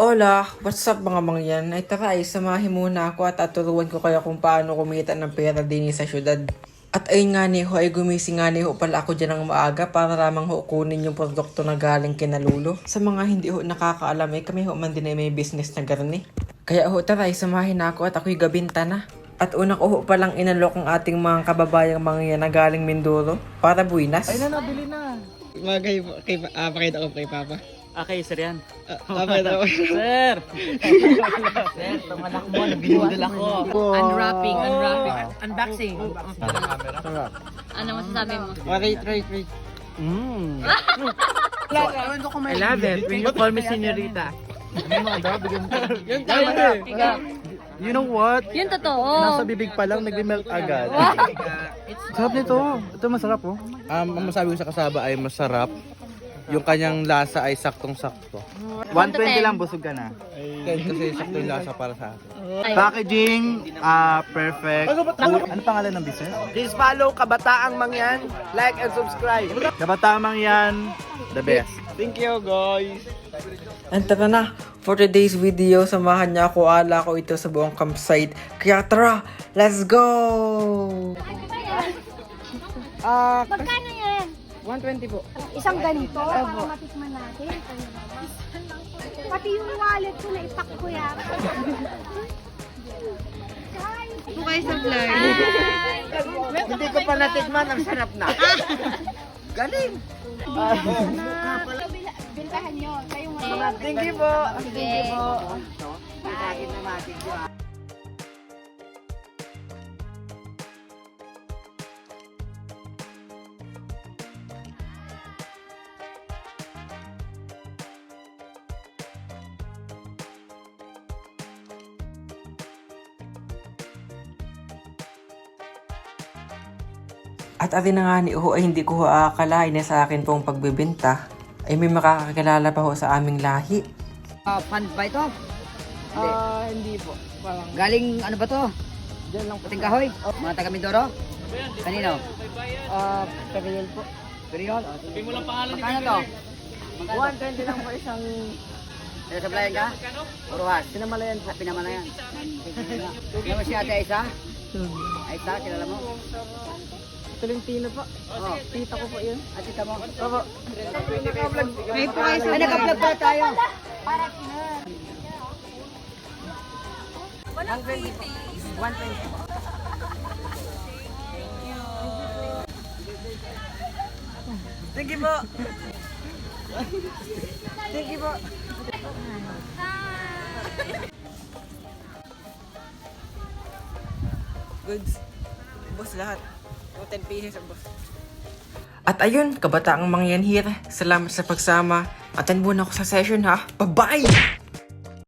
Hola, what's up mga mangyan? Ay tara, ay samahin muna ako at aturuan ko kayo kung paano kumita ng pera din sa syudad. At ayun nga ni ho, ay gumising nga ni ho pala ako dyan ng maaga para lamang ho kunin yung produkto na galing kinalulo. Sa mga hindi ho nakakaalam, ay kami ho man din ay may business na garni. Kaya ho, tara, ay samahin ako at ako'y gabinta na. At una ko ho palang inalok ang ating mga kababayang mga yan na galing Mindoro para buinas. Ay na, nabili na. Mga kay, kay, ah, pakita ko kay Papa. Okay, sir yan. Ah, ah, ko. Sir! sir, tumanak mo, nabinudol ako. Unwrapping, unwrapping, unboxing. Ano masasabi mo? Oh, wait, wait, wait. Mm. I love it. When you call me senorita. Yung tama eh. You know what? Yun totoo. Nasa bibig pa lang, nagme-melt agad. Sarap nito. Ito masarap oh. Um, ang masabi ko sa kasaba ay masarap. Yung kanyang lasa ay saktong-sakto. 120 lang, busog ka na. Kasi sakto yung lasa para sa akin. Packaging, ah, perfect. Ano pangalan ng business? Please follow Kabataang Mangyan. Like and subscribe. Kabatamang yan, the best. Thank you, guys. And tara na, for today's video, samahan niya ako, ala ko ito sa buong campsite. Kaya tara, let's go! Ah, Magkano yan? 120 po. Isang ganito para matikman natin. Pati yung wallet ko na ipak ko yan. Ito kayo sa vlog. Hindi ko pa natikman, ang sarap na. Galing. na biltahan nyo. Kayo mga Thank you po. Sige. At atin na nga ni Uho ay hindi ko ho aakalain na sa akin pong pagbibenta ay may makakakilala pa ho sa aming lahi. Ah, pan ba ito? Ah, hindi po. Parang Galing ano ba to? dyan lang po. Puting kahoy? Mga taga Mindoro? Kanino? Ah, Periel po. Period? Sabi mo lang pangalan ni Magkano to? 120 lang po isang Pinasablayan ka? Uruhas. pinamalayan po. Ah, pinamalayan. Ano mo si Ate Aisa? Aisa, kilala mo? Tolentino po. Oo. Tita ko po yun. At tita mo? Opo. May po kayo sa... Ay, naka-vlog pa tayo. Thank you po. Thank you po. Goods. Boss lahat. 10 pieces ang. At ayun, kabataang mangyan here. Salamat sa pagsama. Attend muna ako sa session ha. Bye-bye!